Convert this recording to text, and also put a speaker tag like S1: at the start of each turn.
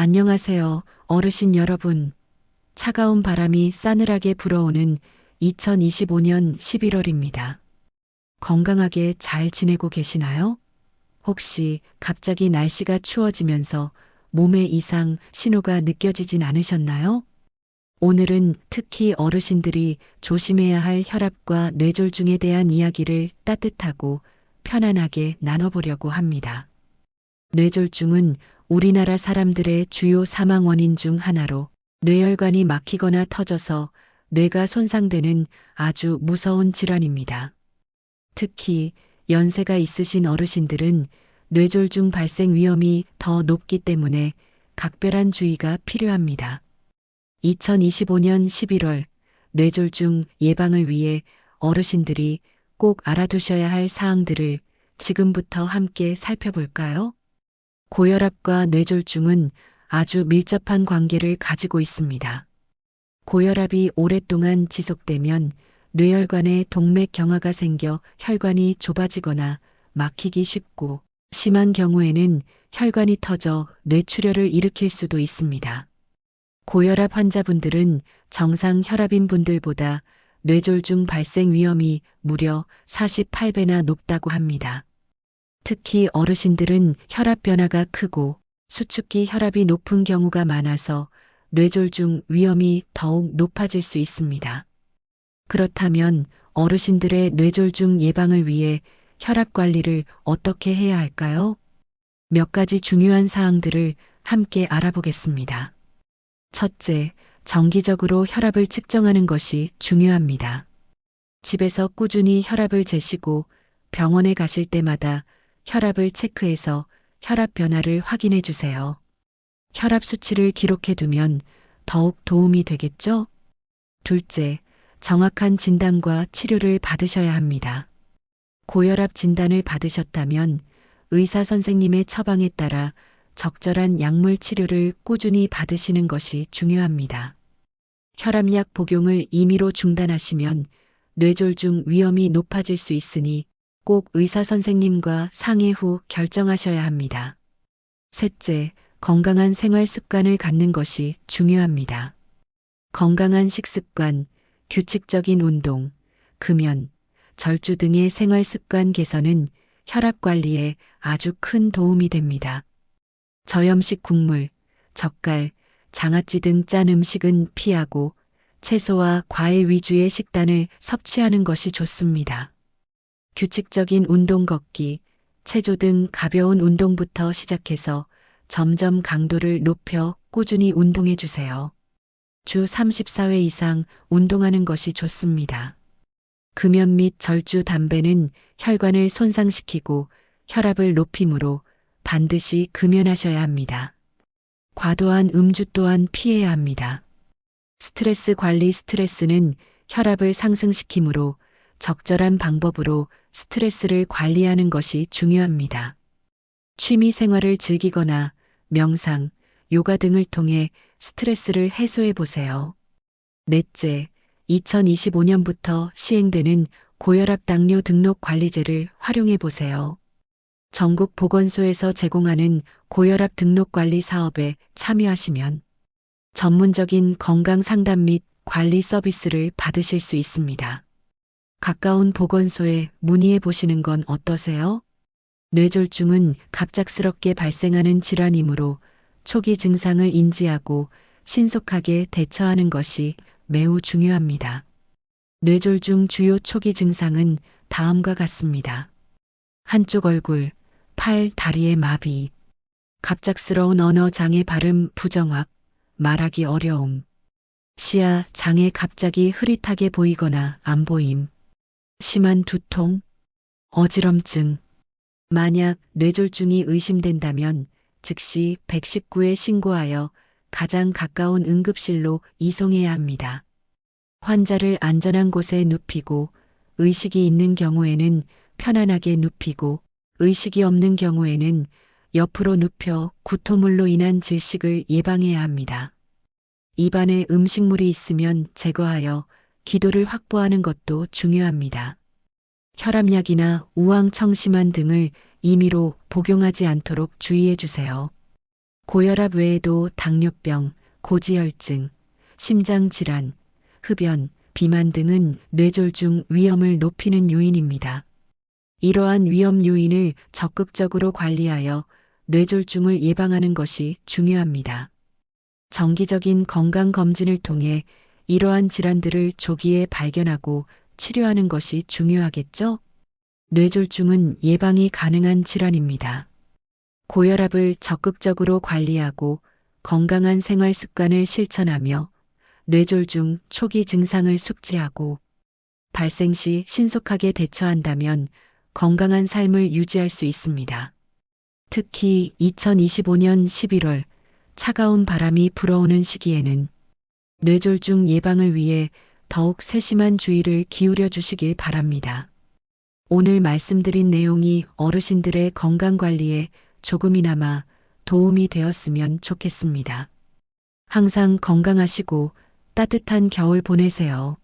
S1: 안녕하세요, 어르신 여러분. 차가운 바람이 싸늘하게 불어오는 2025년 11월입니다. 건강하게 잘 지내고 계시나요? 혹시 갑자기 날씨가 추워지면서 몸에 이상 신호가 느껴지진 않으셨나요? 오늘은 특히 어르신들이 조심해야 할 혈압과 뇌졸중에 대한 이야기를 따뜻하고 편안하게 나눠보려고 합니다. 뇌졸중은 우리나라 사람들의 주요 사망 원인 중 하나로 뇌혈관이 막히거나 터져서 뇌가 손상되는 아주 무서운 질환입니다. 특히 연세가 있으신 어르신들은 뇌졸중 발생 위험이 더 높기 때문에 각별한 주의가 필요합니다. 2025년 11월 뇌졸중 예방을 위해 어르신들이 꼭 알아두셔야 할 사항들을 지금부터 함께 살펴볼까요? 고혈압과 뇌졸중은 아주 밀접한 관계를 가지고 있습니다. 고혈압이 오랫동안 지속되면 뇌혈관에 동맥 경화가 생겨 혈관이 좁아지거나 막히기 쉽고 심한 경우에는 혈관이 터져 뇌출혈을 일으킬 수도 있습니다. 고혈압 환자분들은 정상 혈압인 분들보다 뇌졸중 발생 위험이 무려 48배나 높다고 합니다. 특히 어르신들은 혈압 변화가 크고 수축기 혈압이 높은 경우가 많아서 뇌졸중 위험이 더욱 높아질 수 있습니다. 그렇다면 어르신들의 뇌졸중 예방을 위해 혈압 관리를 어떻게 해야 할까요? 몇 가지 중요한 사항들을 함께 알아보겠습니다. 첫째, 정기적으로 혈압을 측정하는 것이 중요합니다. 집에서 꾸준히 혈압을 재시고 병원에 가실 때마다 혈압을 체크해서 혈압 변화를 확인해 주세요. 혈압 수치를 기록해 두면 더욱 도움이 되겠죠? 둘째, 정확한 진단과 치료를 받으셔야 합니다. 고혈압 진단을 받으셨다면 의사 선생님의 처방에 따라 적절한 약물 치료를 꾸준히 받으시는 것이 중요합니다. 혈압약 복용을 임의로 중단하시면 뇌졸중 위험이 높아질 수 있으니 꼭 의사 선생님과 상의 후 결정하셔야 합니다. 셋째, 건강한 생활 습관을 갖는 것이 중요합니다. 건강한 식습관, 규칙적인 운동, 금연, 절주 등의 생활 습관 개선은 혈압 관리에 아주 큰 도움이 됩니다. 저염식 국물, 젓갈, 장아찌 등 짠 음식은 피하고 채소와 과일 위주의 식단을 섭취하는 것이 좋습니다. 규칙적인 운동 걷기, 체조 등 가벼운 운동부터 시작해서 점점 강도를 높여 꾸준히 운동해 주세요. 주 34회 이상 운동하는 것이 좋습니다. 금연 및 절주 담배는 혈관을 손상시키고 혈압을 높이므로 반드시 금연하셔야 합니다. 과도한 음주 또한 피해야 합니다. 스트레스 관리 스트레스는 혈압을 상승시키므로 적절한 방법으로 스트레스를 관리하는 것이 중요합니다. 취미 생활을 즐기거나 명상, 요가 등을 통해 스트레스를 해소해 보세요. 넷째, 2025년부터 시행되는 고혈압 당뇨 등록 관리제를 활용해 보세요. 전국 보건소에서 제공하는 고혈압 등록 관리 사업에 참여하시면 전문적인 건강 상담 및 관리 서비스를 받으실 수 있습니다. 가까운 보건소에 문의해 보시는 건 어떠세요? 뇌졸중은 갑작스럽게 발생하는 질환이므로 초기 증상을 인지하고 신속하게 대처하는 것이 매우 중요합니다. 뇌졸중 주요 초기 증상은 다음과 같습니다. 한쪽 얼굴, 팔, 다리의 마비, 갑작스러운 언어 장애 발음 부정확, 말하기 어려움, 시야 장애 갑자기 흐릿하게 보이거나 안 보임, 심한 두통, 어지럼증. 만약 뇌졸중이 의심된다면 즉시 119에 신고하여 가장 가까운 응급실로 이송해야 합니다. 환자를 안전한 곳에 눕히고 의식이 있는 경우에는 편안하게 눕히고 의식이 없는 경우에는 옆으로 눕혀 구토물로 인한 질식을 예방해야 합니다. 입안에 음식물이 있으면 제거하여 기도를 확보하는 것도 중요합니다. 혈압약이나 우황청심환 등을 임의로 복용하지 않도록 주의해 주세요. 고혈압 외에도 당뇨병, 고지혈증, 심장질환, 흡연, 비만 등은 뇌졸중 위험을 높이는 요인입니다. 이러한 위험 요인을 적극적으로 관리하여 뇌졸중을 예방하는 것이 중요합니다. 정기적인 건강검진을 통해 이러한 질환들을 조기에 발견하고 치료하는 것이 중요하겠죠? 뇌졸중은 예방이 가능한 질환입니다. 고혈압을 적극적으로 관리하고 건강한 생활 습관을 실천하며 뇌졸중 초기 증상을 숙지하고 발생 시 신속하게 대처한다면 건강한 삶을 유지할 수 있습니다. 특히 2025년 11월 차가운 바람이 불어오는 시기에는 뇌졸중 예방을 위해 더욱 세심한 주의를 기울여 주시길 바랍니다. 오늘 말씀드린 내용이 어르신들의 건강 관리에 조금이나마 도움이 되었으면 좋겠습니다. 항상 건강하시고 따뜻한 겨울 보내세요.